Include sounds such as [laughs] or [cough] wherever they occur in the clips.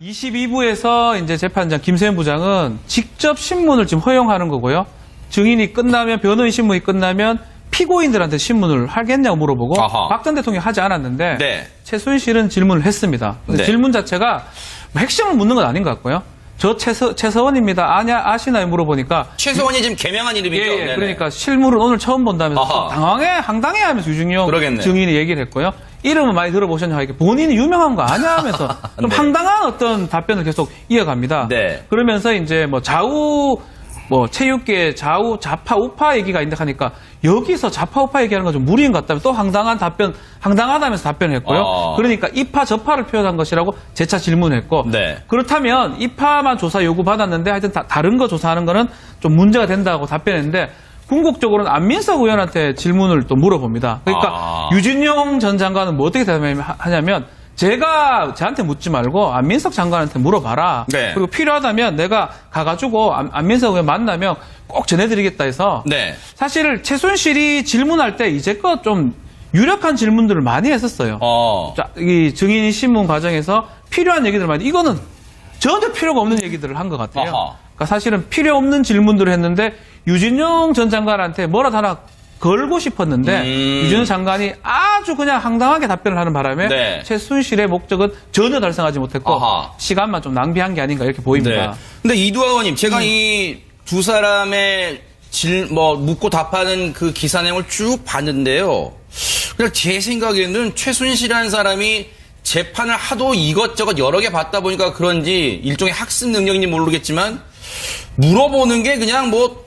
22부에서 이제 재판장 김세현 부장은 직접 신문을 지금 허용하는 거고요. 증인이 끝나면 변호인 신문이 끝나면 피고인들한테 신문을 하겠냐고 물어보고. 박 전 대통령이 하지 않았는데 네. 최순실은 질문을 했습니다. 네. 질문 자체가 뭐 핵심을 묻는 건 아닌 것 같고요. 저 최서, 최서원입니다. 아냐 아시나요? 물어보니까 최소원이 지금 개명한 이름이죠. 예, 예. 네네. 그러니까 실물은 오늘 처음 본다면서 아하. 당황해 황당해 하면서 유중용 그러겠네. 증인이 얘기를 했고요. 이름은 많이 들어보셨냐 하니까 본인이 유명한 거 아냐 하면서 [laughs] 좀 네. 황당한 어떤 답변을 계속 이어갑니다. 네. 그러면서 이제 뭐 좌우 뭐 체육계 좌우 좌파 우파 얘기가 있는데 하니까 여기서 좌파 우파 얘기하는 건 좀 무리인 것 같다면 또 황당한 답변 황당하다면서 답변했고요. 어. 그러니까 이파 저파를 표현한 것이라고 재차 질문했고 네. 그렇다면 이파만 조사 요구 받았는데 하여튼 다, 다른 거 조사하는 거는 좀 문제가 된다고 답변했는데 궁극적으로는 안민석 의원한테 질문을 또 물어봅니다. 그러니까 아. 유진용 전 장관은 뭐 어떻게 대답하냐면 제가 저한테 묻지 말고 안민석 장관한테 물어봐라. 네. 그리고 필요하다면 내가 가가지고 안, 안민석 의원 만나면 꼭 전해드리겠다 해서 네. 사실 최순실이 질문할 때 이제껏 좀 유력한 질문들을 많이 했었어요. 어. 자, 이 증인 신문 과정에서 필요한 얘기들 많이 이거는 전혀 필요가 없는 얘기들을 한 것 같아요. 아하. 그러니까 사실은 필요 없는 질문들을 했는데 유진용 전 장관한테 뭐라도 하나 걸고 싶었는데 음. 유진용 장관이 아주 그냥 황당하게 답변을 하는 바람에 네. 최순실의 목적은 전혀 달성하지 못했고 아하. 시간만 좀 낭비한 게 아닌가 이렇게 보입니다. 네. 근데 이두하 의원님, 제가 이두 사람의 질, 뭐, 묻고 답하는 그 기사 내용을 쭉 봤는데요. 그냥 제 생각에는 최순실이라는 사람이 재판을 하도 이것저것 여러 개 봤다 보니까 그런지 일종의 학습 능력인지 모르겠지만 물어보는 게 그냥 뭐,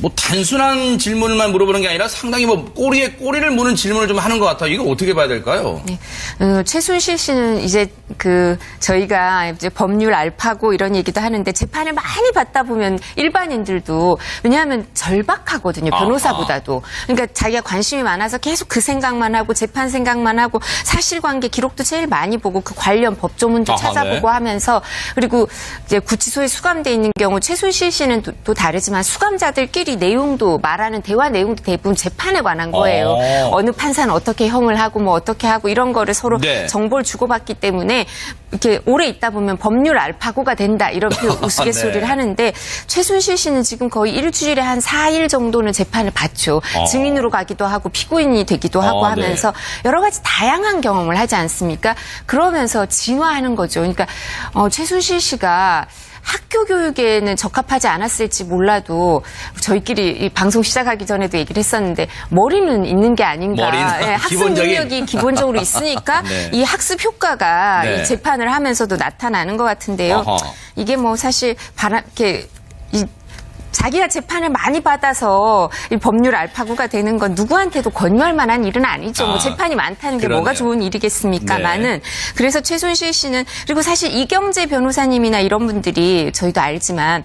뭐 단순한 질문을만 물어보는 게 아니라 상당히 뭐 꼬리에 꼬리를 무는 질문을 좀 하는 것 같아요. 이거 어떻게 봐야 될까요? 네. 어, 최순실 씨는 이제 그 저희가 이제 법률 알파고 이런 얘기도 하는데 재판을 많이 받다 보면 일반인들도 왜냐하면 절박하거든요 변호사보다도 그러니까 자기가 관심이 많아서 계속 그 생각만 하고 재판 생각만 하고 사실관계 기록도 제일 많이 보고 그 관련 법조문도 아하, 찾아보고 네. 하면서 그리고 이제 구치소에 수감돼 있는 경우 최순실 씨는 또, 또 다르지만 수감자들끼리 내용도 말하는 대화 내용도 대부분 재판에 관한 거예요. 어. 어느 판사는 어떻게 형을 하고 뭐 어떻게 하고 이런 거를 서로 네. 정보를 주고받기 때문에 이렇게 오래 있다 보면 법률 알파고가 된다 이렇게 [laughs] 우스갯소리를 네. 하는데 최순실 씨는 지금 거의 일주일에 한 4일 정도는 재판을 받죠. 어. 증인으로 가기도 하고 피고인이 되기도 하고 어, 네. 하면서 여러 가지 다양한 경험을 하지 않습니까? 그러면서 진화하는 거죠. 그러니까 어, 최순실 씨가 학교 교육에는 적합하지 않았을지 몰라도 저희끼리 이 방송 시작하기 전에도 얘기를 했었는데 머리는 있는 게 아닌가. 예, 학습 기본적인. 능력이 기본적으로 있으니까 [laughs] 네. 이 학습 효과가 네. 이 재판을 하면서도 나타나는 것 같은데요. 어허. 이게 뭐 사실 바람 이렇게 이 자기가 재판을 많이 받아서 이 법률 알파고가 되는 건 누구한테도 권유할 만한 일은 아니죠. 뭐 아, 재판이 많다는 게 그러네요. 뭐가 좋은 일이겠습니까만은 그래서 최순실 씨는 그리고 사실 이경재 변호사님이나 이런 분들이 저희도 알지만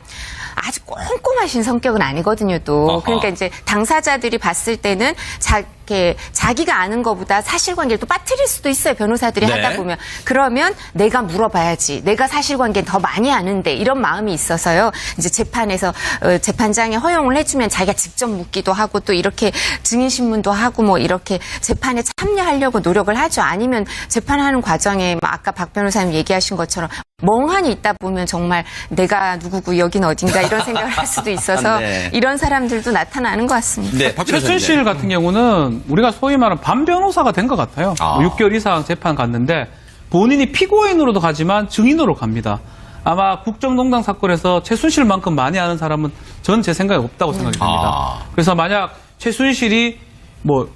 아주 꼼꼼하신 성격은 아니거든요, 또. 아하. 그러니까 이제 당사자들이 봤을 때는 자, 이렇게 자기가 아는 것보다 사실관계를 또 빠뜨릴 수도 있어요, 변호사들이 네. 하다 보면. 그러면 내가 물어봐야지. 내가 사실관계는 더 많이 아는데 이런 마음이 있어서요. 이제 재판에서 어, 재판장이 허용을 해주면 자기가 직접 묻기도 하고 또 이렇게 증인 신문도 하고 뭐 이렇게 재판에 참여하려고 노력을 하죠. 아니면 재판하는 과정에 뭐 아까 박 변호사님 얘기하신 것처럼 멍하니 있다 보면 정말 내가 누구고 여긴 어딘가 이런 생각을 할 수도 [laughs] 있어서 네. 이런 사람들도 나타나는 것 같습니다. 네. 최순실 같은 경우는 우리가 소위 말하는 반 변호사가 된 것 같아요. 아. 뭐 6개월 이상 재판 갔는데 본인이 피고인으로도 가지만 증인으로 갑니다. 아마 국정농단 사건에서 최순실만큼 많이 아는 사람은 전 제 생각에 없다고 생각이 됩니다. 아. 그래서 만약 최순실이 뭐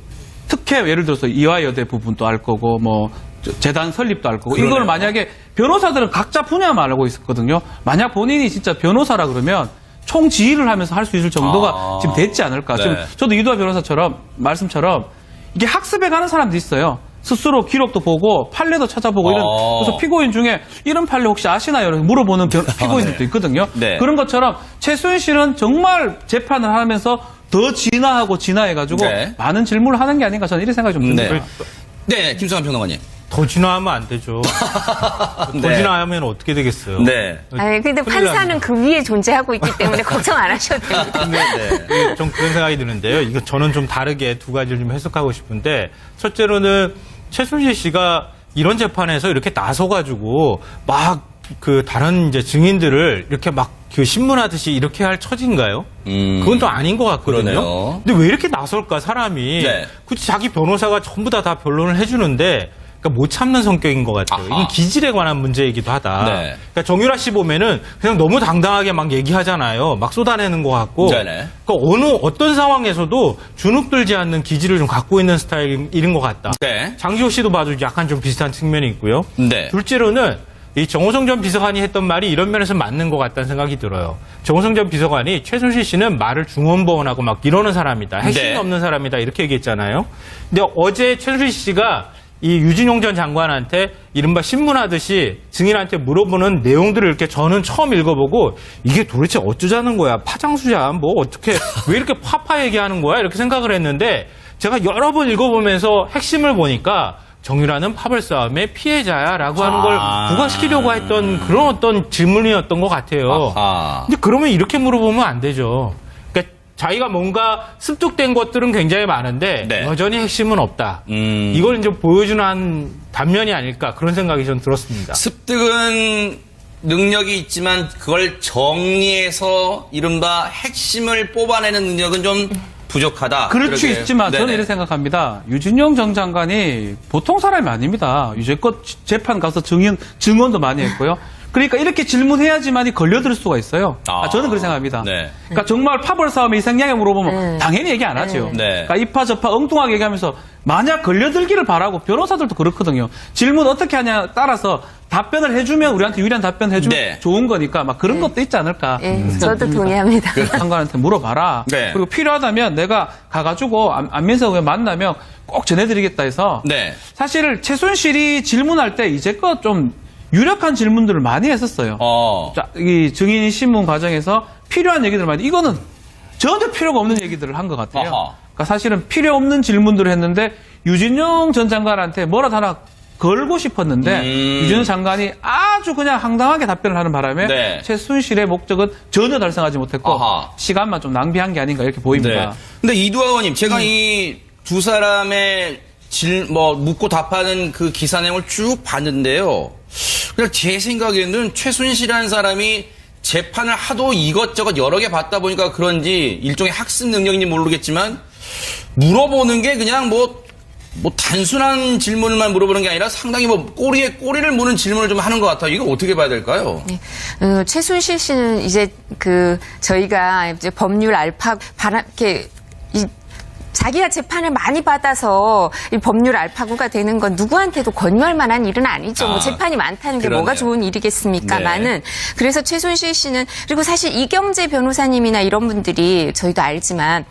특혜 예를 들어서 이화여대 부분도 알 거고 뭐 저- 재단 설립도 알 거고. 이걸 만약에 변호사들은 각자 분야만 알고 있었거든요. 만약 본인이 진짜 변호사라 그러면 총 지휘를 하면서 할 수 있을 정도가 아. 지금 됐지 않을까. 네. 지금 저도 이두하 변호사처럼 말씀처럼 이게 학습에 가는 사람도 있어요. 스스로 기록도 보고 판례도 찾아보고 이런 어. 그래서 피고인 중에 이런 판례 혹시 아시나요? 이렇게 물어보는 변- [laughs] 피고인들도 있거든요. 네. 그런 것처럼 최순실은 정말 재판을 하면서 더 진화하고 진화해가지고 네. 많은 질문을 하는 게 아닌가 저는 이런 생각이 좀 듭니다. 네. 네, 김성환 평론가님. 더 진화하면 안 되죠. 더 [laughs] 네. 진화하면 어떻게 되겠어요? 네. 아니, 근데 큰일 판사는 납니다. 그 위에 존재하고 있기 때문에 [laughs] 걱정 안 하셔도 됩니다. 네. 좀 그런 생각이 드는데요. 이거 저는 좀 다르게 두 가지를 좀 해석하고 싶은데 첫째로는 최순실 씨가 이런 재판에서 이렇게 나서가지고 막 그 다른 이제 증인들을 이렇게 막 그 신문하듯이 이렇게 할 처지인가요? 음. 그건 또 아닌 것 같거든요. 그러네요. 근데 왜 이렇게 나설까 사람이? 네. 굳이 자기 변호사가 전부 다 다 변론을 해주는데. 그러니까 못 참는 성격인 것 같아요. 아하. 이건 기질에 관한 문제이기도 하다. 네. 그러니까 정유라 씨 보면은 그냥 너무 당당하게 막 얘기하잖아요. 막 쏟아내는 것 같고. 네네. 그러니까 어느 어떤 상황에서도 주눅 들지 않는 기질을 좀 갖고 있는 스타일인 것 같다. 네. 장지호 씨도 봐도 약간 좀 비슷한 측면이 있고요. 네. 둘째로는 이 정호성 전 비서관이 했던 말이 이런 면에서 맞는 것 같다는 생각이 들어요. 정호성 전 비서관이 최순실 씨는 말을 중언부언하고 막 이러는 사람이다. 핵심이 네. 없는 사람이다. 이렇게 얘기했잖아요. 근데 어제 최순실 씨가 이 유진용 전 장관한테 이른바 신문하듯이 증인한테 물어보는 내용들을 이렇게 저는 처음 읽어보고 이게 도대체 어쩌자는 거야. 파장수자. 뭐 어떻게 왜 이렇게 파파 얘기하는 거야. 이렇게 생각을 했는데 제가 여러 번 읽어보면서 핵심을 보니까 정유라는 파벌 싸움의 피해자야라고 하는 걸 아. 부각시키려고 했던 그런 어떤 질문이었던 것 같아요. 아하. 근데 그러면 이렇게 물어보면 안 되죠. 자기가 뭔가 습득된 것들은 굉장히 많은데 네. 여전히 핵심은 없다. 음. 이걸 이제 보여주는 한 단면이 아닐까 그런 생각이 좀 들었습니다. 습득은 능력이 있지만 그걸 정리해서 이른바 핵심을 뽑아내는 능력은 좀 부족하다. 그럴 수 그러게. 있지만 저는 네네. 이렇게 생각합니다. 유진용 전 장관이 보통 사람이 아닙니다. 유죄껏 재판 가서 증인, 증언도 많이 했고요. 그러니까 이렇게 질문해야지만이 걸려들 수가 있어요. 아. 아, 저는 그렇게 생각합니다. 네. 그러니까 정말 파벌 싸움의 희생양에 물어보면 네. 당연히 얘기 안 하죠. 네. 그러니까 이파 저파 엉뚱하게 얘기하면서 만약 걸려들기를 바라고 변호사들도 그렇거든요. 질문 어떻게 하냐 따라서 답변을 해주면 우리한테 유리한 답변 해주면 네. 좋은 거니까 막 그런 것도 있지 않을까. 예, 저도 듭니다. 동의합니다. 장관한테 물어봐라. 네. 그리고 필요하다면 내가 가가지고 안- 안민석 의원 만나면 꼭 전해드리겠다 해서 네. 사실 최순실이 질문할 때 이제껏 좀 유력한 질문들을 많이 했었어요. 어. 자, 이 증인 신문 과정에서 필요한 얘기들 많이 이거는 전혀 필요가 없는 얘기들을 한 것 같아요. 아하. 그러니까 사실은 필요 없는 질문들을 했는데 유진용 전 장관한테 뭐라도 하나 걸고 싶었는데 음. 유진용 장관이 아주 그냥 황당하게 답변을 하는 바람에 네. 최순실의 목적은 전혀 달성하지 못했고 아하. 시간만 좀 낭비한 게 아닌가 이렇게 보입니다. 네. 근데 이두하 의원님, 제가 이 두 사람의 질, 뭐, 묻고 답하는 그 기사 내용을 쭉 봤는데요. 그냥 제 생각에는 최순실이라는 사람이 재판을 하도 이것저것 여러 개 봤다 보니까 그런지 일종의 학습 능력인지 모르겠지만 물어보는 게 그냥 뭐, 뭐 단순한 질문만 물어보는 게 아니라 상당히 뭐 꼬리에 꼬리를 무는 질문을 좀 하는 것 같아요. 이거 어떻게 봐야 될까요? 네. 어, 최순실 씨는 이제 그 저희가 이제 법률 알파 바람 이렇게 이 자기가 재판을 많이 받아서 이 법률 알파고가 되는 건 누구한테도 권유할 만한 일은 아니죠. 아, 뭐 재판이 많다는 게 그러네요. 뭐가 좋은 일이겠습니까? 네. 많은. 그래서 최순실 씨는 그리고 사실 이경재 변호사님이나 이런 분들이 저희도 알지만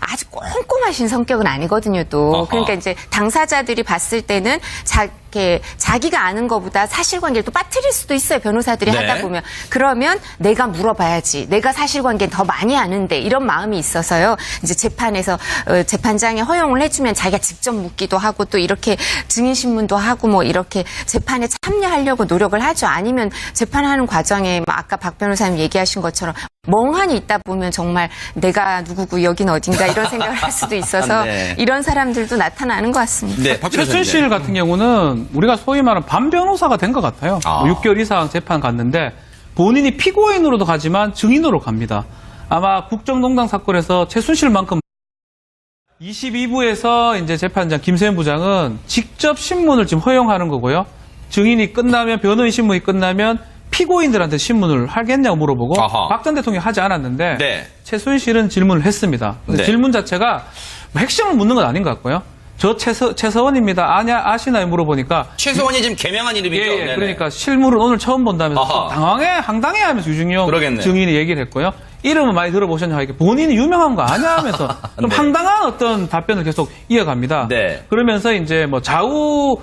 아주 꼼꼼하신 성격은 아니거든요, 또. 아하. 그러니까 이제 당사자들이 봤을 때는 자, 이렇게 자기가 아는 것보다 사실관계를 또 빠뜨릴 수도 있어요, 변호사들이 네. 하다 보면. 그러면 내가 물어봐야지. 내가 사실관계 더 많이 아는데 이런 마음이 있어서요. 이제 재판에서 어, 재판장이 허용을 해주면 자기가 직접 묻기도 하고 또 이렇게 증인 신문도 하고 뭐 이렇게 재판에 참여하려고 노력을 하죠. 아니면 재판하는 과정에 뭐 아까 박 변호사님 얘기하신 것처럼 멍하니 있다 보면 정말 내가 누구고 여긴 어딘가 이런 생각을 할 수도 있어서 [laughs] 네. 이런 사람들도 나타나는 것 같습니다. 네, 박 변호사님. 최순 실 같은 경우는 우리가 소위 말하는 반 변호사가 된 것 같아요. 아. 뭐 6개월 이상 재판 갔는데 본인이 피고인으로도 가지만 증인으로 갑니다. 아마 국정농단 사건에서 최순실만큼 22부에서 이제 재판장 김세현 부장은 직접 신문을 지금 허용하는 거고요. 증인이 끝나면 변호인 신문이 끝나면 피고인들한테 신문을 하겠냐고 물어보고. 박 전 대통령이 하지 않았는데 네. 최순실은 질문을 했습니다. 네. 질문 자체가 뭐 핵심을 묻는 건 아닌 것 같고요. 저 최서, 최서원입니다. 아냐, 아시나요? 물어보니까. 최소원이 지금 개명한 이름이죠. 예, 예. 그러니까 실물은 오늘 처음 본다면서 아하. 좀 당황해, 황당해 하면서 유중용 그러겠네요. 증인이 얘기를 했고요. 이름은 많이 들어보셨냐 하니까 본인이 유명한 거 아냐 하면서 [laughs] 좀 네. 황당한 어떤 답변을 계속 이어갑니다. 네. 그러면서 이제 뭐 좌우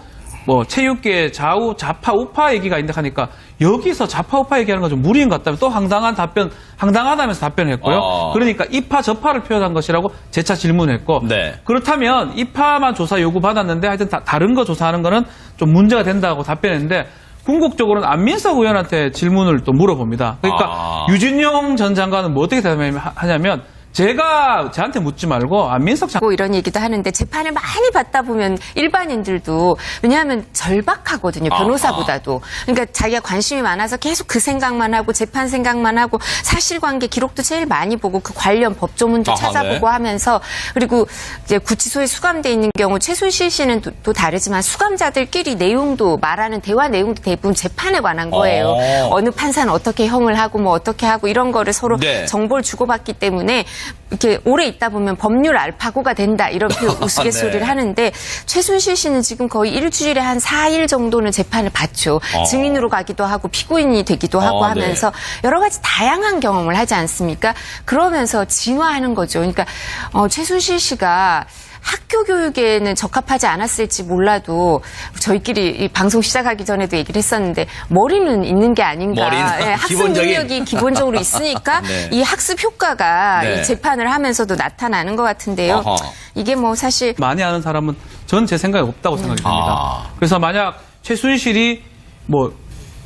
뭐 체육계 좌우 좌파 우파 얘기가 있는데 하니까 여기서 좌파 우파 얘기하는 건 좀 무리인 것 같다면 또 황당한 답변 황당하다면서 답변을 했고요. 어. 그러니까 이파 저파를 표현한 것이라고 재차 질문했고 네. 그렇다면 이파만 조사 요구 받았는데 하여튼 다, 다른 거 조사하는 거는 좀 문제가 된다고 답변했는데 궁극적으로는 안민석 의원한테 질문을 또 물어봅니다. 그러니까 아. 유진용 전 장관은 뭐 어떻게 대답하냐면 제가 저한테 묻지 말고 안민석 장고 이런 얘기도 하는데 재판을 많이 받다 보면 일반인들도 왜냐하면 절박하거든요 변호사보다도 그러니까 자기가 관심이 많아서 계속 그 생각만 하고 재판 생각만 하고 사실관계 기록도 제일 많이 보고 그 관련 법조문도 아하, 찾아보고 네. 하면서 그리고 이제 구치소에 수감돼 있는 경우 최순실 씨는 또, 또 다르지만 수감자들끼리 내용도 말하는 대화 내용도 대부분 재판에 관한 거예요 어. 어느 판사는 어떻게 형을 하고 뭐 어떻게 하고 이런 거를 서로 네. 정보를 주고받기 때문에 이렇게 오래 있다 보면 법률 알파고가 된다 이렇게 [laughs] 우스갯소리를 네. 하는데 최순실 씨는 지금 거의 일주일에 한 4일 정도는 재판을 받죠. 어. 증인으로 가기도 하고 피고인이 되기도 하고 어, 하면서 여러 가지 다양한 경험을 하지 않습니까? 그러면서 진화하는 거죠. 그러니까 어, 최순실 씨가 학교 교육에는 적합하지 않았을지 몰라도 저희끼리 이 방송 시작하기 전에도 얘기를 했었는데 머리는 있는 게 아닌가. 머리는 예, 학습 기본적인- 능력이 기본적으로 있으니까 [laughs] 네. 이 학습 효과가 네. 이 재판을 하면서도 나타나는 것 같은데요. 어허. 이게 뭐 사실 많이 아는 사람은 전 제 생각에 없다고 생각이 듭니다. 아. 그래서 만약 최순실이 뭐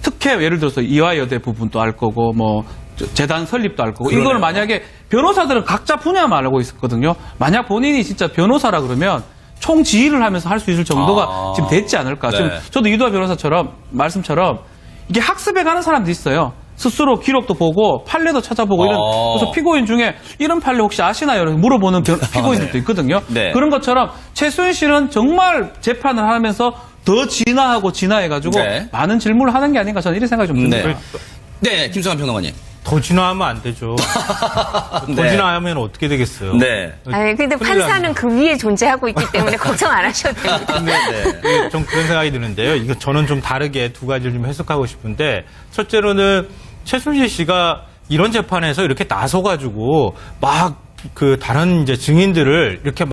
특혜 예를 들어서 이화여대 부분도 알 거고 뭐 저- 재단 설립도 알 거고 그러네요. 이걸 만약에 변호사들은 각자 분야만 알고 있었거든요. 만약 본인이 진짜 변호사라 그러면 총 지휘를 하면서 할 수 있을 정도가 아. 지금 됐지 않을까. 네. 지금 저도 이두아 변호사처럼 말씀처럼 이게 학습에 가는 사람도 있어요. 스스로 기록도 보고 판례도 찾아보고 이런 어. 그래서 피고인 중에 이런 판례 혹시 아시나요? 이렇게 물어보는 변- [laughs] 피고인들도 있거든요. 네. 그런 것처럼 최순실은 정말 재판을 하면서 더 진화하고 진화해가지고 네. 많은 질문을 하는 게 아닌가 저는 이런 생각이 좀 듭니다. 네. 네, 김성환 평론가님. 더 진화하면 안 되죠. [laughs] 더 네. 진화하면 어떻게 되겠어요? 네. 아니 근데 큰일 판사는 그 위에 존재하고 있기 때문에 걱정 안 하셔도 [laughs] 됩니다. 네. 네, 좀 그런 생각이 드는데요. 이거 저는 좀 다르게 두 가지를 좀 해석하고 싶은데 첫째로는 최순실 씨가 이런 재판에서 이렇게 나서가지고 막 그 다른 이제 증인들을 이렇게